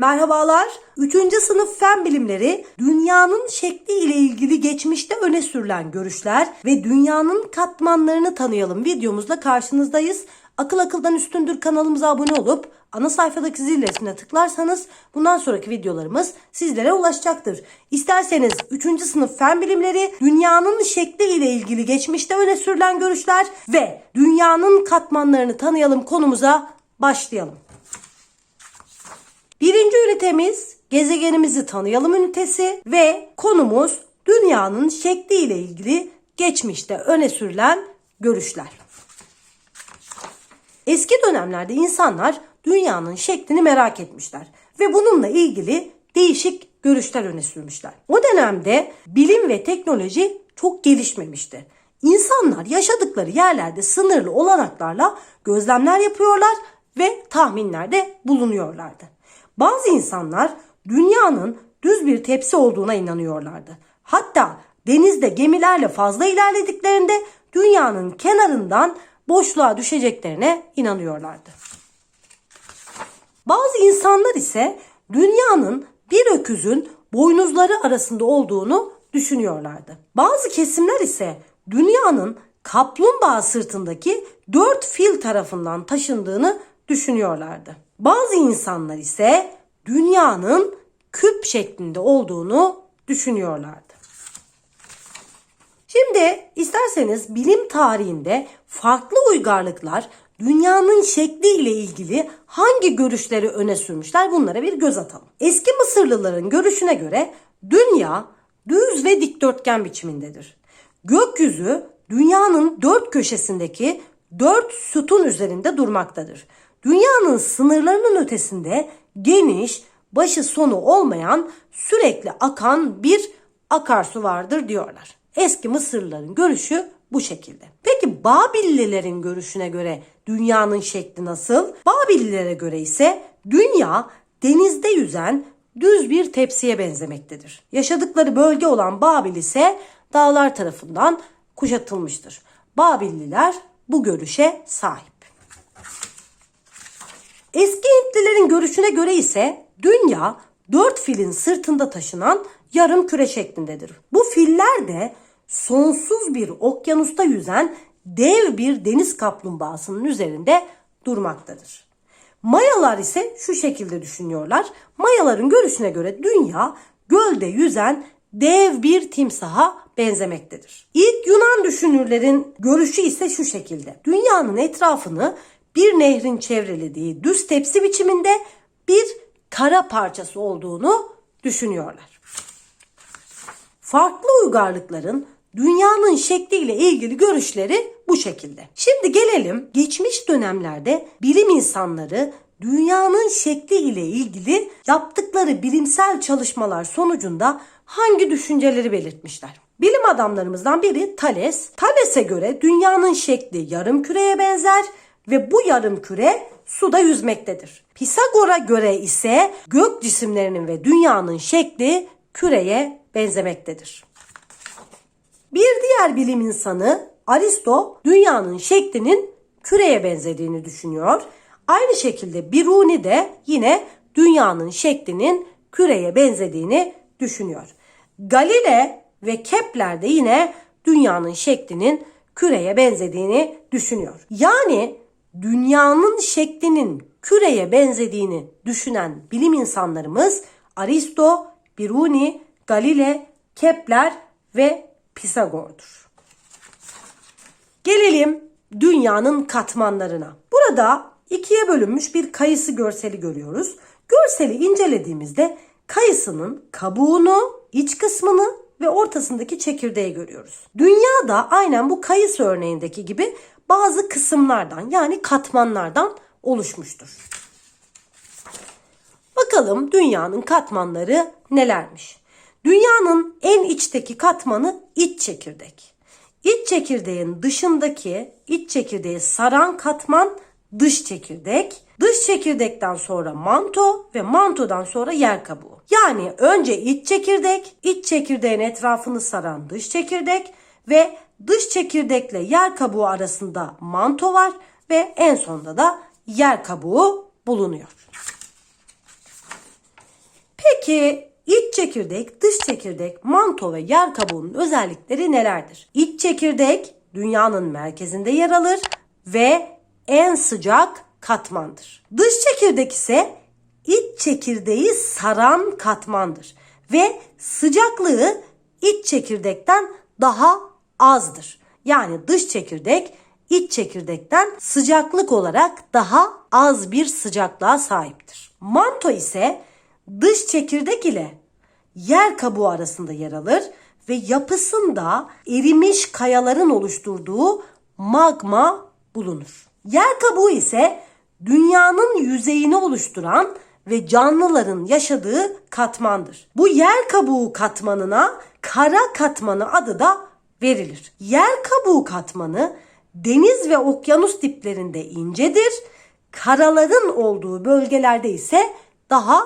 Merhabalar. 3. sınıf fen bilimleri dünyanın şekli ile ilgili geçmişte öne sürülen görüşler ve dünyanın katmanlarını tanıyalım videomuzla karşınızdayız. Akıl akıldan üstündür kanalımıza abone olup ana sayfadaki zil resmine tıklarsanız bundan sonraki videolarımız sizlere ulaşacaktır. İsterseniz 3. sınıf fen bilimleri dünyanın şekli ile ilgili geçmişte öne sürülen görüşler ve dünyanın katmanlarını tanıyalım konumuza başlayalım. Birinci ünitemiz gezegenimizi tanıyalım ünitesi ve konumuz dünyanın şekli ile ilgili geçmişte öne sürülen görüşler. Eski dönemlerde insanlar dünyanın şeklini merak etmişler ve bununla ilgili değişik görüşler öne sürmüşler. O dönemde bilim ve teknoloji çok gelişmemişti. İnsanlar yaşadıkları yerlerde sınırlı olanaklarla gözlemler yapıyorlar ve tahminlerde bulunuyorlardı. Bazı insanlar dünyanın düz bir tepsi olduğuna inanıyorlardı. Hatta denizde gemilerle fazla ilerlediklerinde dünyanın kenarından boşluğa düşeceklerine inanıyorlardı. Bazı insanlar ise dünyanın bir öküzün boynuzları arasında olduğunu düşünüyorlardı. Bazı kesimler ise dünyanın kaplumbağa sırtındaki dört fil tarafından taşındığını düşünüyorlardı. Bazı insanlar ise dünyanın küp şeklinde olduğunu düşünüyorlardı. Şimdi isterseniz bilim tarihinde farklı uygarlıklar dünyanın şekli ile ilgili hangi görüşleri öne sürmüşler bunlara bir göz atalım. Eski Mısırlıların görüşüne göre dünya düz ve dikdörtgen biçimindedir. Gökyüzü dünyanın dört köşesindeki dört sütun üzerinde durmaktadır. Dünyanın sınırlarının ötesinde geniş, başı sonu olmayan, sürekli akan bir akarsu vardır diyorlar. Eski Mısırlıların görüşü bu şekilde. Peki Babillilerin görüşüne göre dünyanın şekli nasıl? Babillilere göre ise dünya denizde yüzen düz bir tepsiye benzemektedir. Yaşadıkları bölge olan Babil ise dağlar tarafından kuşatılmıştır. Babilliler bu görüşe sahip. Eski Hintlilerin görüşüne göre ise dünya dört filin sırtında taşınan yarım küre şeklindedir. Bu filler de sonsuz bir okyanusta yüzen dev bir deniz kaplumbağasının üzerinde durmaktadır. Mayalar ise şu şekilde düşünüyorlar. Mayaların görüşüne göre dünya gölde yüzen dev bir timsaha benzemektedir. İlk Yunan düşünürlerin görüşü ise şu şekilde. Dünyanın etrafını bir nehrin çevrelediği düz tepsi biçiminde bir kara parçası olduğunu düşünüyorlar. Farklı uygarlıkların dünyanın şekliyle ilgili görüşleri bu şekilde. Şimdi gelelim geçmiş dönemlerde bilim insanları dünyanın şekli ile ilgili yaptıkları bilimsel çalışmalar sonucunda hangi düşünceleri belirtmişler. Bilim adamlarımızdan biri Thales. Thales'e göre dünyanın şekli yarım küreye benzer ve bu yarım küre suda yüzmektedir. Pisagor'a göre ise gök cisimlerinin ve dünyanın şekli küreye benzemektedir. Bir diğer bilim insanı Aristo dünyanın şeklinin küreye benzediğini düşünüyor. Aynı şekilde Biruni de yine dünyanın şeklinin küreye benzediğini düşünüyor. Galile ve Kepler de yine dünyanın şeklinin küreye benzediğini düşünüyor. Yani dünyanın şeklinin küreye benzediğini düşünen bilim insanlarımız Aristo, Biruni, Galile, Kepler ve Pisagor'dur. Gelelim dünyanın katmanlarına. Burada ikiye bölünmüş bir kayısı görseli görüyoruz. Görseli incelediğimizde kayısının kabuğunu, iç kısmını ve ortasındaki çekirdeği görüyoruz. Dünya da aynen bu kayısı örneğindeki gibi bazı kısımlardan yani katmanlardan oluşmuştur. Bakalım dünyanın katmanları nelermiş? Dünyanın en içteki katmanı iç çekirdek. İç çekirdeğin dışındaki iç çekirdeği saran katman dış çekirdek. Dış çekirdekten sonra manto ve mantodan sonra yer kabuğu. Yani önce iç çekirdek, iç çekirdeğin etrafını saran dış çekirdek ve dış çekirdekle yer kabuğu arasında manto var ve en sonda da yer kabuğu bulunuyor. Peki iç çekirdek, dış çekirdek, manto ve yer kabuğunun özellikleri nelerdir? İç çekirdek dünyanın merkezinde yer alır ve en sıcak katmandır. Dış çekirdek ise iç çekirdeği saran katmandır ve sıcaklığı iç çekirdekten daha azdır. Yani dış çekirdek iç çekirdekten sıcaklık olarak daha az bir sıcaklığa sahiptir. Manto ise dış çekirdek ile yer kabuğu arasında yer alır ve yapısında erimiş kayaların oluşturduğu magma bulunur. Yer kabuğu ise dünyanın yüzeyini oluşturan ve canlıların yaşadığı katmandır. Bu yer kabuğu katmanına kara katmanı adı da verilir. Yer kabuğu katmanı deniz ve okyanus diplerinde incedir. Karaların olduğu bölgelerde ise daha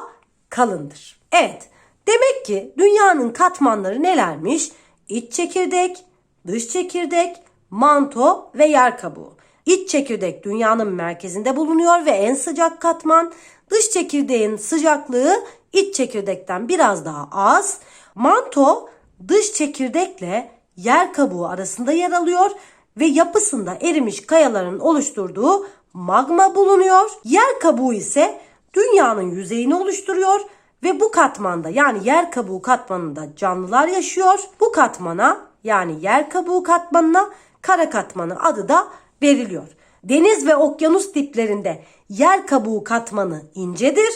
kalındır. Evet, demek ki dünyanın katmanları nelermiş? İç çekirdek, dış çekirdek, manto ve yer kabuğu. İç çekirdek dünyanın merkezinde bulunuyor ve en sıcak katman. Dış çekirdeğin sıcaklığı iç çekirdekten biraz daha az. Manto dış çekirdekle yer kabuğu arasında yer alıyor ve yapısında erimiş kayaların oluşturduğu magma bulunuyor. Yer kabuğu ise dünyanın yüzeyini oluşturuyor ve bu katmanda yani yer kabuğu katmanında canlılar yaşıyor. Bu katmana yani yer kabuğu katmanına kara katmanı adı da veriliyor. Deniz ve okyanus diplerinde yer kabuğu katmanı incedir.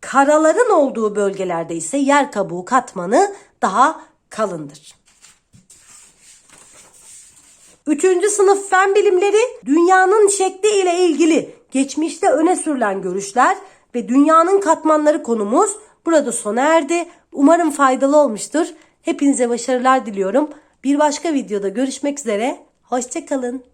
Karaların olduğu bölgelerde ise yer kabuğu katmanı daha kalındır. Üçüncü sınıf fen bilimleri dünyanın şekli ile ilgili geçmişte öne sürülen görüşler ve dünyanın katmanları konumuz burada sona erdi. Umarım faydalı olmuştur. Hepinize başarılar diliyorum. Bir başka videoda görüşmek üzere. Hoşçakalın.